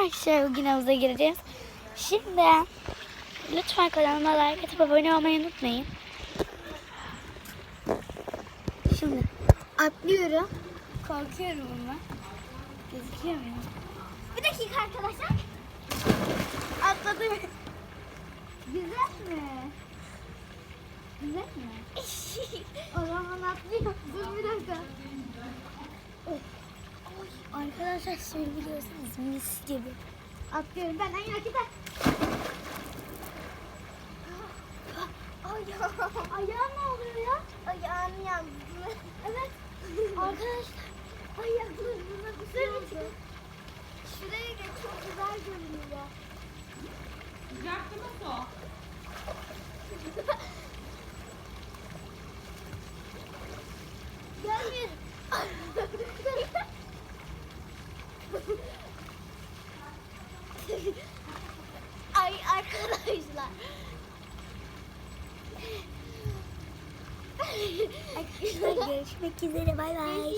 arkadaşlar bugün havuza gireceğiz. Şimdi lütfen kanalıma like atıp abone olmayı unutmayın. Şimdi atlıyorum. Korkuyorum ama. Gözüküyor mu? Bir dakika arkadaşlar. Atladım. Güzel mi? Güzel mi? o zaman atlıyorum. Dur bir dakika. Arkadaşlar suyu biliyorsunuz mis gibi. Atlıyorum ben en yakında. Ayağım. Ayağım ne oluyor ya? Ayağım yandı. Evet. Arkadaşlar. Ayaklarımına bir şey oldu. Şuraya geç çok güzel görünüyor. Sıcak mı soğuk? Ay arkadaşlar. Arkadaşlar görüşmek üzere bay bay.